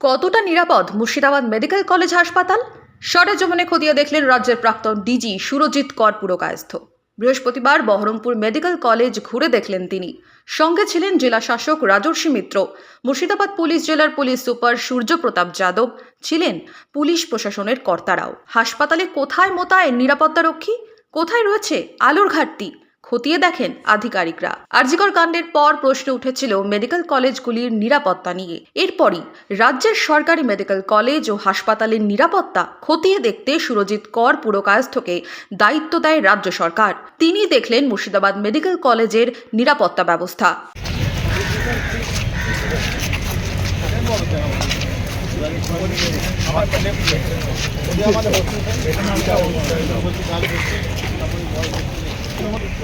কতটা নিরাপদ Murshidabad medical college হাসপাতাল? সরেজমিনে খতিয়ে দেখলেন রাজ্যের প্রাক্তন ডিজি সুরজিৎ কর পুরকায়স্থ। বৃহস্পতিবার বহরমপুর মেডিকেল কলেজ ঘুরে দেখলেন তিনি। সঙ্গে ছিলেন জেলা শাসক রাজর্ষি মিত্র। মুর্শিদাবাদ পুলিশ জেলার পুলিশ সুপার সূর্যপ্রতাপ যাদব ছিলেন পুলিশ প্রশাসনের কর্তারাও। হাসপাতালে কোথায় মোতায়েন নিরাপত্তারক্ষী কোথায় রয়েছে আলোর ঘাটতি? খতিয়ে দেখেন আধিকারিকরা। আরজিকর কাণ্ডের পর প্রশ্ন উঠেছিল মেডিকেল কলেজগুলির নিরাপত্তা নিয়ে। এরপরই রাজ্যের সরকারি মেডিকেল কলেজ ও হাসপাতালের নিরাপত্তা খতিয়ে দেখতে সুরজিৎ কর পুরকায়স্থকে দায়িত্ব দেয় রাজ্য সরকার। তিনি দেখলেন মুর্শিদাবাদ মেডিকেল কলেজের নিরাপত্তা ব্যবস্থা।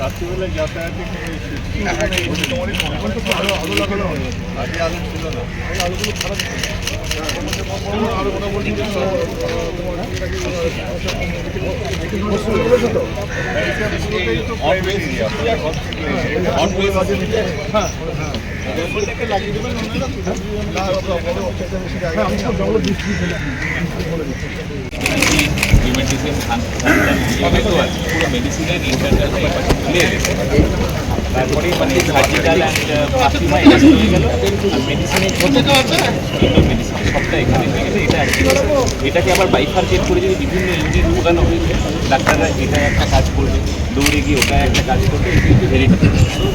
রাত্রিবেলা যাতায়াতে আগে আলো ছিল না। আলো মোটামুটি মেডিসিন তো আছে খুলে তারপরে মানে সার্জিক্যাল অ্যান্ড পাসিমা গেল মেডিসিনের ছোটো মেডিসিনের সবটা এখানে হয়ে গেছে এটা। এটাকে আবার বাইফার্কেট করে যদি বিভিন্ন ইউনিট ঢোকানো হয়েছে ডাক্তাররা এটা একটা কাজ করবে দৌড়ে গিয়ে ওটা একটা কাজ করবে এটা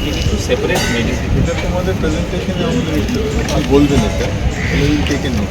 কিন্তু সেপারেট মেডিসিন এটা তোমাদের প্রেজেন্টেশনে আমাদের বলবেন এটা নোট